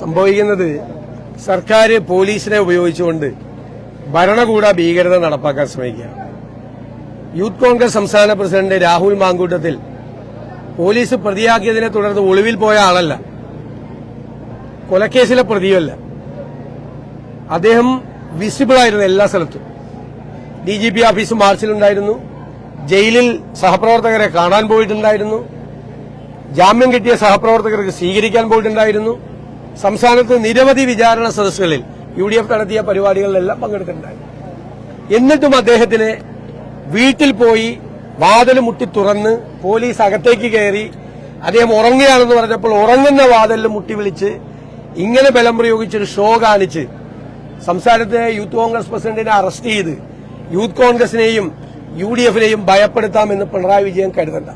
സംഭവിക്കുന്നത് സർക്കാർ പോലീസിനെ ഉപയോഗിച്ചുകൊണ്ട് ഭരണകൂട ഭീകരത നടപ്പാക്കാൻ ശ്രമിക്കുക യൂത്ത് കോൺഗ്രസ് സംസ്ഥാന പ്രസിഡന്റ് രാഹുൽ മാങ്കൂട്ടത്തിൽ പോലീസ് പ്രതിയാക്കിയതിനെ തുടർന്ന് ഒളിവിൽ പോയ ആളല്ല. കൊലക്കേസിലെ പ്രതിയല്ല അദ്ദേഹം വിസിബിൾ ആയിരുന്നു എല്ലാ സ്ഥലത്തും. ഡി ജി പി ഓഫീസ് മാർച്ചിലുണ്ടായിരുന്നു. ജയിലിൽ സഹപ്രവർത്തകരെ കാണാൻ പോയിട്ടുണ്ടായിരുന്നു. ജാമ്യം കിട്ടിയ സഹപ്രവർത്തകർക്ക് സ്വീകരിക്കാൻ പോയിട്ടുണ്ടായിരുന്നു. സംസ്ഥാനത്ത് നിരവധി വിചാരണ സദസ്സുകളിൽ യു ഡി എഫ് നടത്തിയ പരിപാടികളിലെല്ലാം പങ്കെടുത്തിട്ടുണ്ടായിരുന്നു. എന്നിട്ടും അദ്ദേഹത്തിന് വീട്ടിൽ പോയി വാതിൽ മുട്ടി തുറന്ന് പോലീസ് അകത്തേക്ക് കയറി അദ്ദേഹം ഉറങ്ങുകയാണെന്ന് പറഞ്ഞപ്പോൾ ഉറങ്ങുന്ന വാതിലിൽ മുട്ടി വിളിച്ച് ഇങ്ങനെ ബലം പ്രയോഗിച്ചൊരു ഷോ കാണിച്ച് സംസ്ഥാനത്തെ യൂത്ത് കോൺഗ്രസ് പ്രസിഡന്റിനെ അറസ്റ്റ് ചെയ്ത് യൂത്ത് കോൺഗ്രസിനെയും യു ഡി എഫിനെയും ഭയപ്പെടുത്താമെന്ന് പിണറായി വിജയൻ കരുതണ്ട.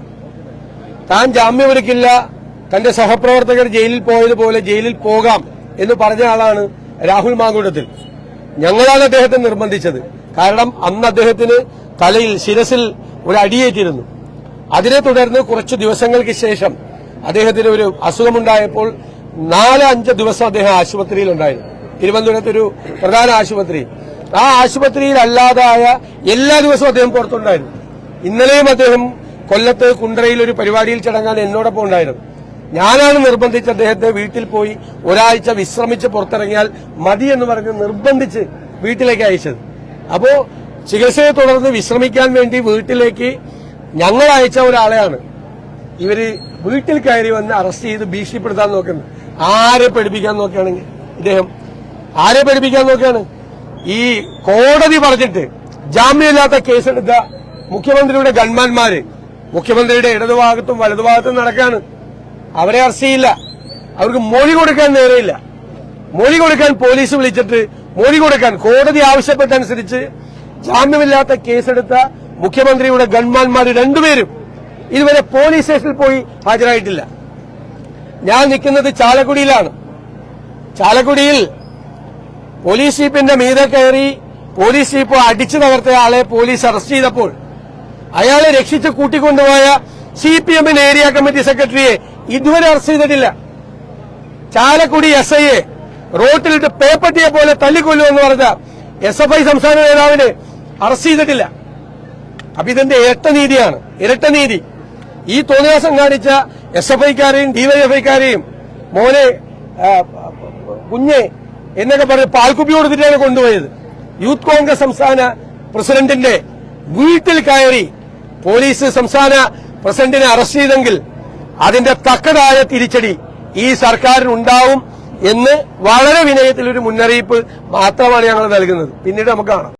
താൻ ജാമ്യമെടുക്കില്ല തന്റെ സഹപ്രവർത്തകർ ജയിലിൽ പോയതുപോലെ ജയിലിൽ പോകാം എന്ന് പറഞ്ഞ ആളാണ് രാഹുൽ മാങ്കൂട്ടത്തിൽ. ഞങ്ങളാണ് അദ്ദേഹത്തെ നിർബന്ധിച്ചത്. കാരണം അന്ന് അദ്ദേഹത്തിന് തലയിൽ ശിരസിൽ ഒരു അടിയേറ്റിരുന്നു. അതിനെ തുടർന്ന് കുറച്ചു ദിവസങ്ങൾക്ക് ശേഷം അദ്ദേഹത്തിന് ഒരു അസുഖമുണ്ടായപ്പോൾ നാല് അഞ്ച് ദിവസം അദ്ദേഹം ആശുപത്രിയിലുണ്ടായിരുന്നു തിരുവനന്തപുരത്ത് ഒരു പ്രധാന ആശുപത്രി. ആ ആശുപത്രിയിൽ അല്ലാതായ എല്ലാ ദിവസവും അദ്ദേഹം പുറത്തുണ്ടായിരുന്നു. ഇന്നലെയും അദ്ദേഹം കൊല്ലത്ത് കുണ്ടറയിൽ ഒരു പരിപാടിയിൽ ചടങ്ങാൻ എന്നോടൊപ്പം ഉണ്ടായിരുന്നു. ഞാനാണ് നിർബന്ധിച്ച് അദ്ദേഹത്തെ വീട്ടിൽ പോയി ഒരാഴ്ച വിശ്രമിച്ച് പുറത്തിറങ്ങിയാൽ മതി എന്ന് പറഞ്ഞ് നിർബന്ധിച്ച് വീട്ടിലേക്ക് അയച്ചത്. അപ്പോ ചികിത്സയെ തുടർന്ന് വിശ്രമിക്കാൻ വേണ്ടി വീട്ടിലേക്ക് ഞങ്ങൾ അയച്ച ഒരാളെയാണ്. ഇവർ വീട്ടിൽ കയറി വന്ന് അറസ്റ്റ് ചെയ്ത് ഭീഷണിപ്പെടുത്താൻ നോക്കുന്നത്. ആരെ പഠിപ്പിക്കാൻ നോക്കുകയാണെങ്കിൽ ഇദ്ദേഹം? ആരെ പഠിപ്പിക്കാൻ നോക്കുകയാണ്? ഈ കോടതി പറഞ്ഞിട്ട് ജാമ്യമില്ലാത്ത കേസെടുത്ത മുഖ്യമന്ത്രിയുടെ ഗൺമാന്മാര് മുഖ്യമന്ത്രിയുടെ ഇടതുഭാഗത്തും വലതുഭാഗത്തും നടക്കാണ് അവരെ അറസ്റ്റ് ചെയ്യില്ല. അവർക്ക് മൊഴി കൊടുക്കാൻ നേരെയില്ല. മൊഴി കൊടുക്കാൻ പോലീസ് വിളിച്ചിട്ട് മൊഴി കൊടുക്കാൻ കോടതി ആവശ്യപ്പെട്ടനുസരിച്ച് ജാമ്യമില്ലാത്ത കേസെടുത്ത മുഖ്യമന്ത്രിയുടെ ഗൺമാന്മാർ രണ്ടുപേരും ഇതുവരെ പോലീസ് സ്റ്റേഷനിൽ പോയി ഹാജരായിട്ടില്ല. ഞാൻ നിൽക്കുന്നത് ചാലക്കുടിയിലാണ്. ചാലക്കുടിയിൽ പോലീസ് ജീപ്പിന്റെ മീതെ കയറി പോലീസ് ജീപ്പ് അടിച്ചു തകർത്ത ആളെ പോലീസ് അറസ്റ്റ് ചെയ്തപ്പോൾ അയാളെ രക്ഷിച്ച് കൂട്ടിക്കൊണ്ടുപോയ സി പി എമ്മിന് ഏരിയ കമ്മിറ്റി സെക്രട്ടറിയെ ഇതുവരെ അറസ്റ്റ് ചെയ്തിട്ടില്ല. ചാലക്കുടി എസ് ഐയെ റോട്ടിലിട്ട് പേപ്പറ്റിയെ പോലെ തല്ലിക്കൊല്ലുമെന്ന് പറഞ്ഞ എസ് എഫ് ഐ സംസ്ഥാന നേതാവിനെ അറസ്റ്റ് ചെയ്തിട്ടില്ല. അപ്പൊ ഇതിന്റെ ഇരട്ട നീതിയാണ്. ഇരട്ട നീതി. ഈ തോന്നിയാസം കാണിച്ച എസ് എഫ് ഐക്കാരെയും ഡിവൈഎഫ്ഐക്കാരെയും മോനെ കുഞ്ഞെ എന്നൊക്കെ പറഞ്ഞ് പാൽക്കുപ്പി കൊടുത്തിട്ടാണ് കൊണ്ടുപോയത്. യൂത്ത് കോൺഗ്രസ് സംസ്ഥാന പ്രസിഡന്റിന്റെ വീട്ടിൽ കയറി പോലീസ് സംസ്ഥാന പ്രസിഡന്റിനെ അറസ്റ്റ് ചെയ്തെങ്കിൽ അതിന്റെ തക്കതായ തിരിച്ചടി ഈ സർക്കാരിനുണ്ടാവും എന്ന് വളരെ വിനയത്തിൽ ഒരു മുന്നറിയിപ്പ് മാത്രമാണ് ഞങ്ങൾ നൽകുന്നത്. പിന്നീട് നമുക്ക് കാണാം.